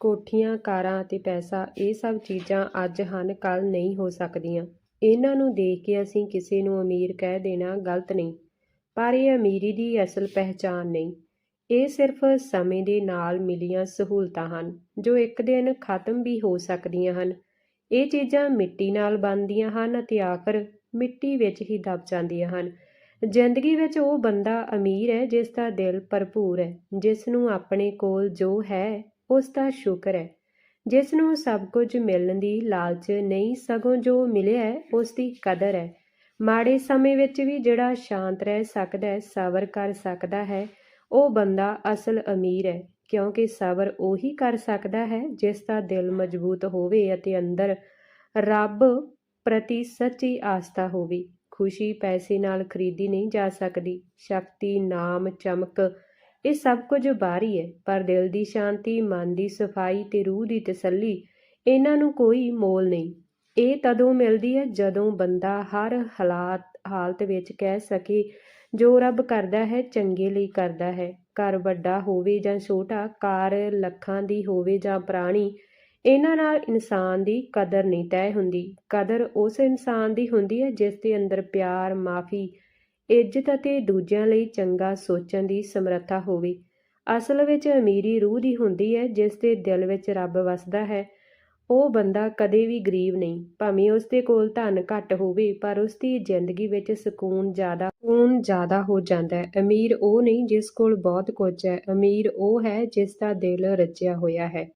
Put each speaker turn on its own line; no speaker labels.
ਕੋਠੀਆਂ, ਕਾਰਾਂ ਅਤੇ ਪੈਸਾ ਇਹ ਸਭ ਚੀਜ਼ਾਂ ਅੱਜ ਹਨ, ਕੱਲ੍ਹ ਨਹੀਂ ਹੋ ਸਕਦੀਆਂ। ਇਹਨਾਂ ਨੂੰ ਦੇਖ ਕੇ ਅਸੀਂ ਕਿਸੇ ਨੂੰ ਅਮੀਰ ਕਹਿ ਦੇਣਾ ਗਲਤ ਨਹੀਂ। ਪਰ ਇਹ ਅਮੀਰੀ ਦੀ ਅਸਲ ਪਹਿਚਾਣ ਨਹੀਂ। ਇਹ ਸਿਰਫ ਸਮੇਂ ਦੇ ਨਾਲ ਮਿਲੀਆਂ ਸਹੂਲਤਾਂ ਹਨ, ਜੋ ਇੱਕ ਦਿਨ ਖਤਮ ਵੀ ਹੋ ਸਕਦੀਆਂ ਹਨ। ਇਹ ਚੀਜ਼ਾਂ ਮਿੱਟੀ ਨਾਲ ਬਣਦੀਆਂ ਹਨ ਅਤੇ ਆਖਰ ਮਿੱਟੀ ਵਿੱਚ ਹੀ ਦਬ ਜਾਂਦੀਆਂ ਹਨ। ਜ਼ਿੰਦਗੀ ਵਿੱਚ ਉਹ ਬੰਦਾ ਅਮੀਰ ਹੈ ਜਿਸ ਦਾ ਦਿਲ ਭਰਪੂਰ ਹੈ, ਜਿਸ ਨੂੰ ਆਪਣੇ ਕੋਲ ਜੋ ਹੈ ਉਸ ਦਾ ਸ਼ੁਕਰ ਹੈ। ਜਿਸ ਨੂੰ ਸਭ ਕੁਝ ਮਿਲਣ ਦੀ ਲਾਲਚ ਨਹੀਂ, ਸਗੋਂ ਜੋ ਮਿਲਿਆ ਹੈ ਉਸ ਦੀ ਕਦਰ ਹੈ। ਮਾੜੇ ਸਮੇਂ ਵਿੱਚ ਵੀ ਜਿਹੜਾ ਸ਼ਾਂਤ ਰਹਿ ਸਕਦਾ ਹੈ, ਸਬਰ ਕਰ ਸਕਦਾ ਹੈ, ਉਹ ਬੰਦਾ ਅਸਲ ਅਮੀਰ ਹੈ, ਕਿਉਂਕਿ ਸਬਰ ਉਹੀ ਕਰ ਸਕਦਾ ਹੈ, ਜਿਸ ਦਾ ਦਿਲ ਮਜ਼ਬੂਤ ਹੋਵੇ ਅਤੇ ਅੰਦਰ ਰੱਬ ਪ੍ਰਤੀ ਸੱਚੀ ਆਸਥਾ ਹੋਵੇ। ਖੁਸ਼ੀ ਪੈਸੇ ਨਾਲ ਖਰੀਦੀ ਨਹੀਂ ਜਾ ਸਕਦੀ। ਸ਼ਕਤੀ, ਨਾਮ, ਚਮਕ ਇਹ ਸਭ ਕੁਝ ਬਾਹਰੀ ਹੈ, ਪਰ ਦਿਲ ਦੀ ਸ਼ਾਂਤੀ, ਮਨ ਦੀ ਸਫ਼ਾਈ ਤੇ ਰੂਹ ਦੀ ਤਸੱਲੀ, ਇਹਨਾਂ ਨੂੰ ਕੋਈ ਮੋਲ ਨਹੀਂ। ਇਹ ਤਦੋਂ ਮਿਲਦੀ ਹੈ ਜਦੋਂ ਬੰਦਾ ਹਰ ਹਾਲਾਤ, ਹਾਲਤ ਵਿੱਚ ਕਹਿ ਸਕੇ, ਜੋ ਰੱਬ ਕਰਦਾ ਹੈ, ਚੰਗੇ ਲਈ ਕਰਦਾ ਹੈ। ਘਰ ਵੱਡਾ ਹੋਵੇ ਜਾਂ ਛੋਟਾ ਕਾਰ ਲੱਖਾਂ ਦੀ ਹੋਵੇ ਜਾਂ ਪੁਰਾਣੀ, ਇਹਨਾਂ ਨਾਲ ਇਨਸਾਨ ਦੀ ਕਦਰ ਨਹੀਂ ਤੈਅ ਹੁੰਦੀ। ਕਦਰ ਉਸ ਇਨਸਾਨ ਦੀ ਹੁੰਦੀ ਹੈ, ਜਿਸ ਦੇ ਅੰਦਰ ਪਿਆਰ, ਮਾਫੀ ਇੱਜ਼ਤ ਅਤੇ ਦੂਜਿਆਂ ਲਈ ਚੰਗਾ ਸੋਚਣ ਦੀ ਸਮਰੱਥਾ ਹੋਵੇ। ਅਸਲ ਵਿੱਚ ਅਮੀਰੀ ਰੂਹ ਦੀ ਹੁੰਦੀ ਹੈ, ਜਿਸ ਦੇ ਦਿਲ ਵਿੱਚ ਰੱਬ ਵਸਦਾ ਹੈ। ਉਹ ਬੰਦਾ ਕਦੇ ਵੀ ਗਰੀਬ ਨਹੀਂ, ਭਾਵੇਂ ਉਸ ਦੇ ਕੋਲ ਧਨ ਘੱਟ ਹੋਵੇ, ਪਰ ਉਸ ਦੀ ਜ਼ਿੰਦਗੀ ਵਿੱਚ ਸਕੂਨ ਜ਼ਿਆਦਾ ਸਕੂਨ ਜ਼ਿਆਦਾ ਹੋ ਜਾਂਦਾ ਹੈ। ਅਮੀਰ ਉਹ ਨਹੀਂ, ਜਿਸ ਕੋਲ ਬਹੁਤ ਕੁਝ ਹੈ। ਅਮੀਰ ਉਹ ਹੈ, ਜਿਸ ਦਾ ਦਿਲ ਰਚਿਆ ਹੋਇਆ ਹੈ।